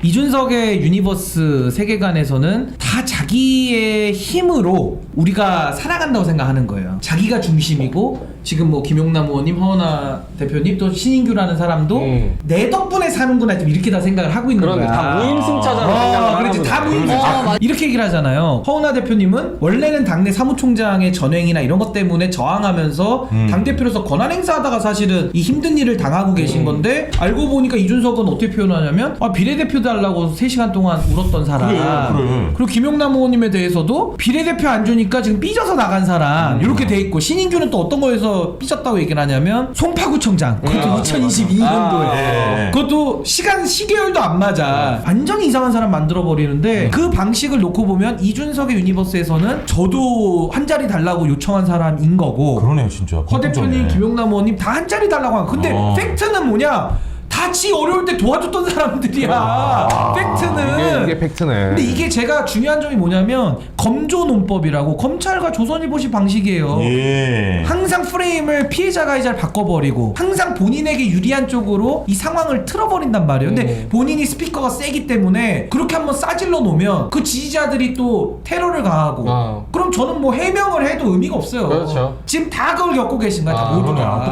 이준석의 유니버스 세계관에서는 다 자기의 힘으로 우리가 살아간다고 생각하는 거예요. 자기가 중심이고 지금 뭐 김용남 의원님, 허은하 대표님 또 신인규라는 사람도 음. 내 덕분에 사는구나 지금 이렇게 다 생각을 하고 있는 그런데 거야. 다 무임승차자로 맞- 이렇게 얘기를 하잖아요. 허은하 대표님은 원래는 당내 사무총장의 전횡이나 이런 것 때문에 저항하면서 음. 당 대표로서 권한 행사하다가 사실은 이 힘든 일을 당하고 계신 음. 건데 알고 보니까 이준석은 어떻게 표현하냐면 아, 비례대표 달라고 3시간 동안 울었던 사람. 그래, 그래. 그리고 김용남 의원님에 대해서도 비례대표 안 주니까 지금 삐져서 나간 사람 이렇게 돼 있고 신인규는 또 어떤 거에서 삐졌다고 얘기를 하냐면 송파구청장 그것도 아, 2022년도에 아, 네. 그것도 시간 시계열도 안 맞아 완전히 이상한 사람 만들어 버리는데 그 방식을 놓고 보면 이준석의 유니버스에서는 저도 한 자리 달라고 요청한 사람인 거고 그러네요 진짜. 허 대표님, 공통점이네. 김용남 의원님 다 한 자리 달라고 하고 근데 어. 팩트는 뭐냐 다지 어려울 때 도와줬던 사람들이야 아. 팩트는 이게, 이게 팩트네. 근데 이게 제가 중요한 점이 뭐냐면 검조 논법이라고 검찰과 조선일보식 방식이에요. 예. 항상 프레임을 피해자 가해자를 바꿔버리고 항상 본인에게 유리한 쪽으로 이 상황을 틀어버린단 말이에요. 근데 음. 본인이 스피커가 세기 때문에 그렇게 한번 싸질러 놓으면 그 지지자들이 또 테러를 가하고 아. 그럼 저는 뭐 해명을 해도 의미가 없어요. 그렇죠. 지금 다 그걸 겪고 계신 거야. 다 아, 모두가. 그러네.